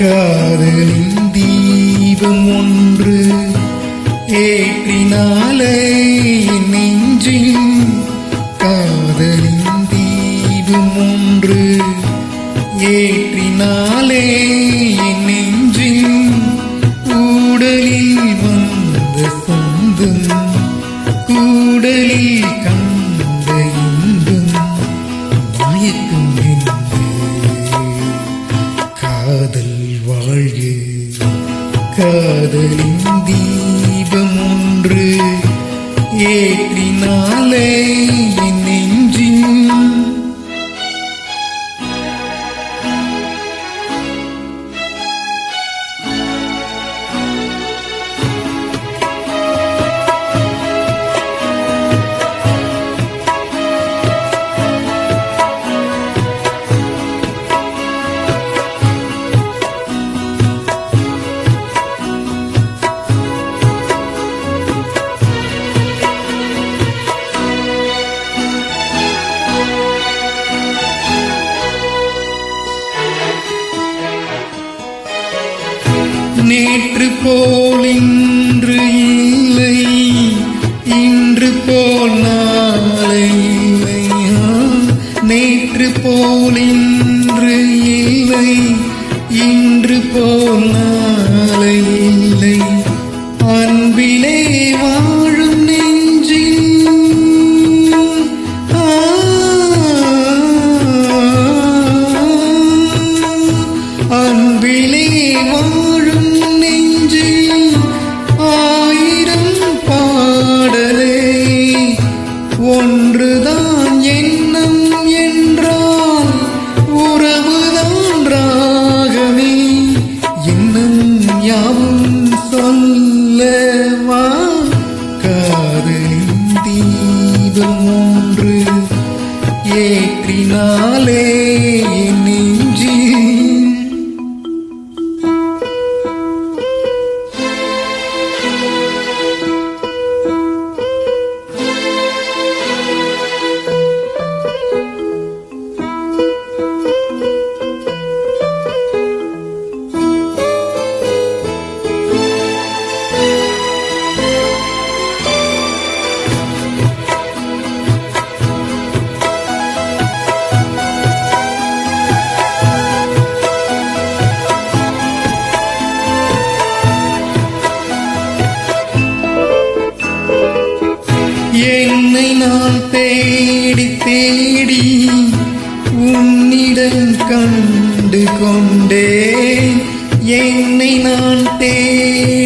காதலின் தீபம் ஒன்று ஏற்றினாலே நெஞ்சின் காதலின் தீபம் ஒன்று ஏற்றினாலே நெஞ்சின் நெஞ்சில் காதலின் தீபம் ஒன்று ஏற்றினாலே என் நெஞ்சின் நேற்று போல் இன்று இல்லை. இன்று போல் நாளை இல்லை. நேற்று போல் இன்று இல்லை. இன்று போல் நாளை இல்லை. அன்பிலே வா ஒன்றுதான் எண்ணம் என்றால் உறவுதான் ராகமே எண்ணம் யாவும் சொல்லவா? காதலின் தீபம் ஒன்று ஏற்றினாலே என்ன தேடி தேடி உன்னிடம் கண்டு கொண்டே. என்னை நான் தேடி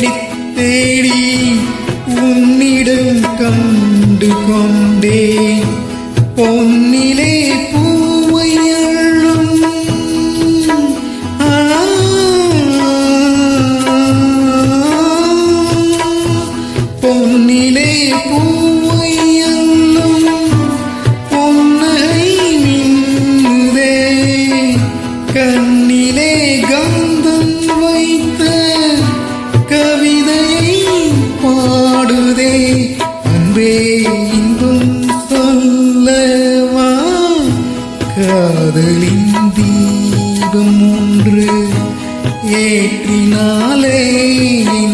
காதலின் தீபம் ஒன்று ஏற்றினாலே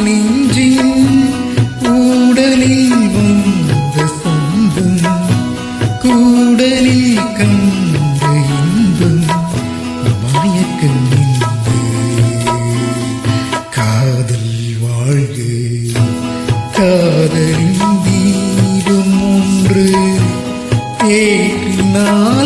நெஞ்சின் கூடலில் வந்த சொந்தம் கூடலில் கண்ட இன்பம் மாயக்கண் காதல் வாழ்க. காதலின் தீபம் ஒன்று ஏற்றினாலே